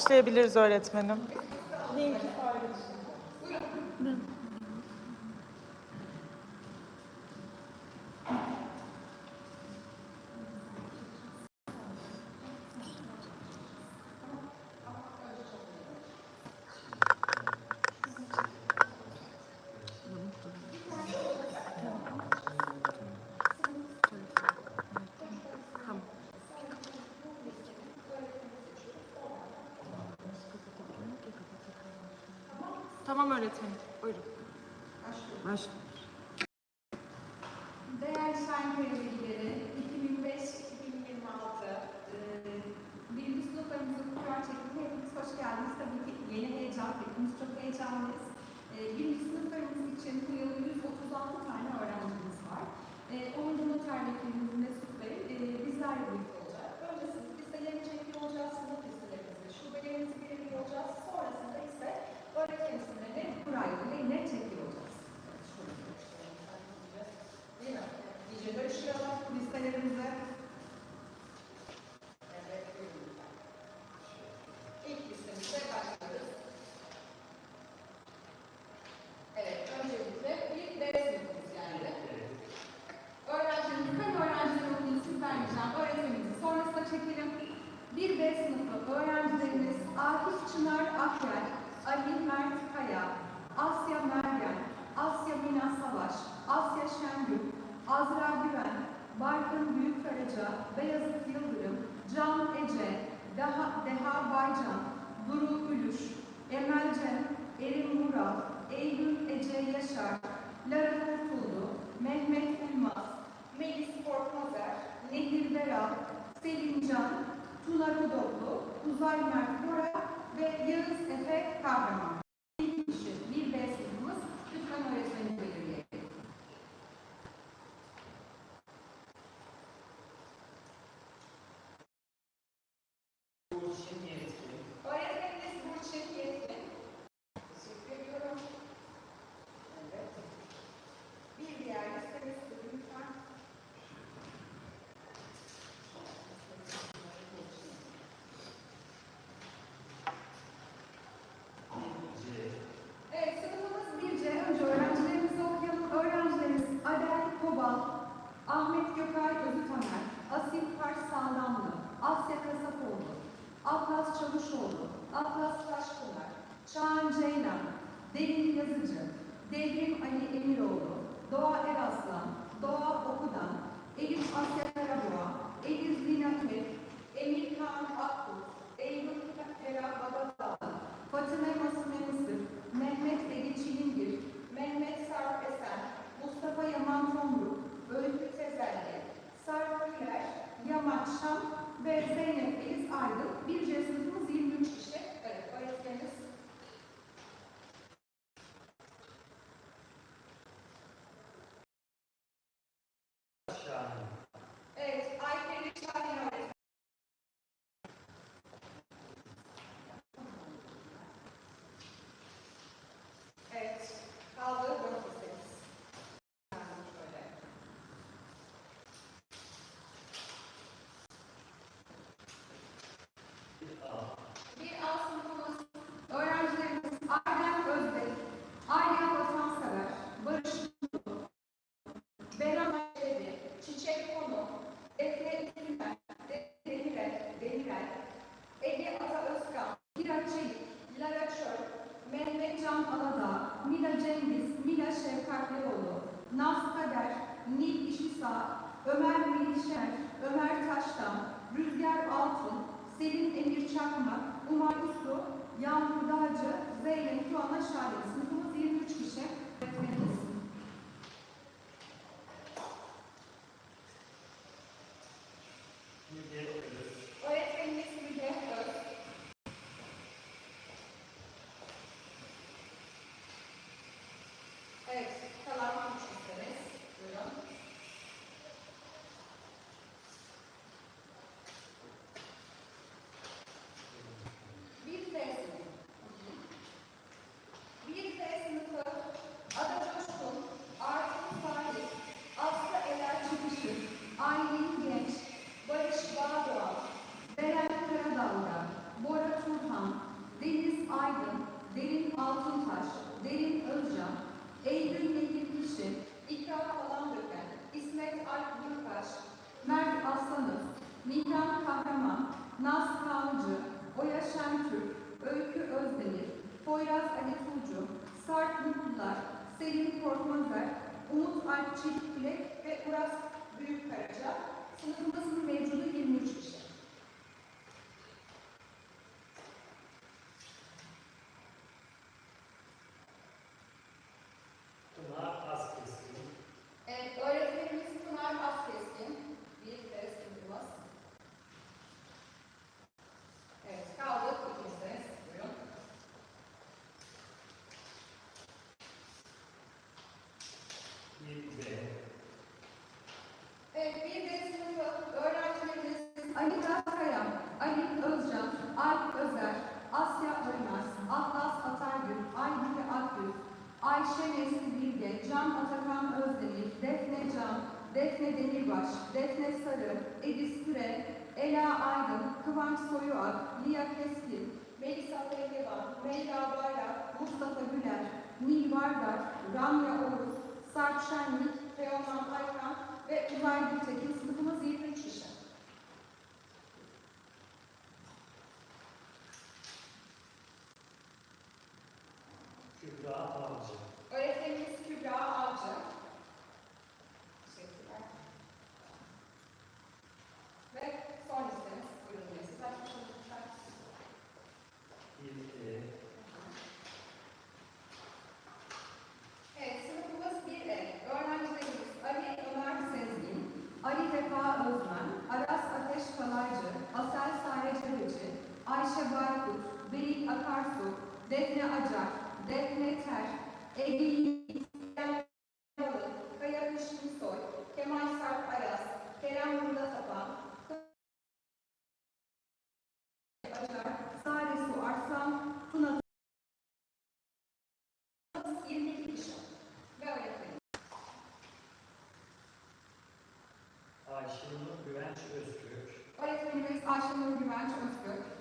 başlayabiliriz öğretmenim. Tamam öğretmenim. Buyurun. Başla. Değerli Şahin Köyü'leri 2005-2026 e, birinci sınıflarımızın Kur'an çekimine hepiniz hoş geldiniz. Tabii ki yeni heyecan, hepimiz çok heyecanlıyız. E, birinci sınıflarımız için bu yıl 136 tane öğrencimiz var. E, 10. noterliklerimiz Mesut Bey e, bizlerle birlikte olacak. Öncesinde listelerini çekiyor olacağız, sınıf listelerimizi, şubelerimizi belirliyor olacağız. Barkın Büyükkaraca, Beyazıt Yıldırım, Can Ece, Deha, Deha Baycan, Duru Ülüş, Emel Cem, Erin Mural, Eylül Ece Yaşar, Lara Kurtuldu, Mehmet Ülmaz, Melis Korkmazer, Nehir Beral, Selin Can, Tuna Rodoklu, Uzay Mert Bora ve Yağız Efe Kahraman. Doğa Eraslan, Doğa Okudan, Elif Asya Karaboğa, Eliz Lina Tek, Emir Kaan Akkurt, Eylül Fera Babadağ, Fatime Masum Mısır, Mehmet Ege Çilingir, Mehmet Sarp Esen, Mustafa Yaman Tomruk, Öykü Tezelli, Sarp Güler, Yaman Şam ve Zeynep İşisa, Ömer Melişer, Ömer Taştan, Rüzgar Altun, Selin Emir Çakmak, Umar Uslu, Yağmur Dağcı, Zeynep Tuana Şahin. Sınıfımız 23 kişi. Öğretmenimiz Naz Kavcı, Oya Şentürk, Öykü Özdemir, Poyraz Ali Tuğcu, Sart Mutlular, Selim Korkmazer, Umut Alp Çelik ve Uras Büyükkaraca sınıfımızın mevcudu Ali Özcan, Alp Özer, Asya Arınaz, Atlas Atargül, Aygül Akgül, Ayşe Nesli Bilge, Can Atakan Özdemir, Defne Can, Defne Demirbaş, Defne Sarı, Edis Püre, Ela Aydın, Kıvanç Soyuak, Lia Keskin, Melisa Pehlivan, Meyra Bayrak, Mustafa Güler, Nil Vardar, Ramya Oğuz, Sarp Şenlik, Teoman Aykan ve Uzay Gültekin Ayşe Baykut, Beril Akarsu, Defne Acar, Defne Ter, Ege Yiğit, Kaya Kışkınsoy, Kemal Sarp Aras, Kerem Murat Apan, Acar, Sare Su Arslan, Tuna 22 kişi ve öğretmenim. Ayşenur Güvenç Öztürk, Öğretmenimiz Ayşenur Güvenç Özgür.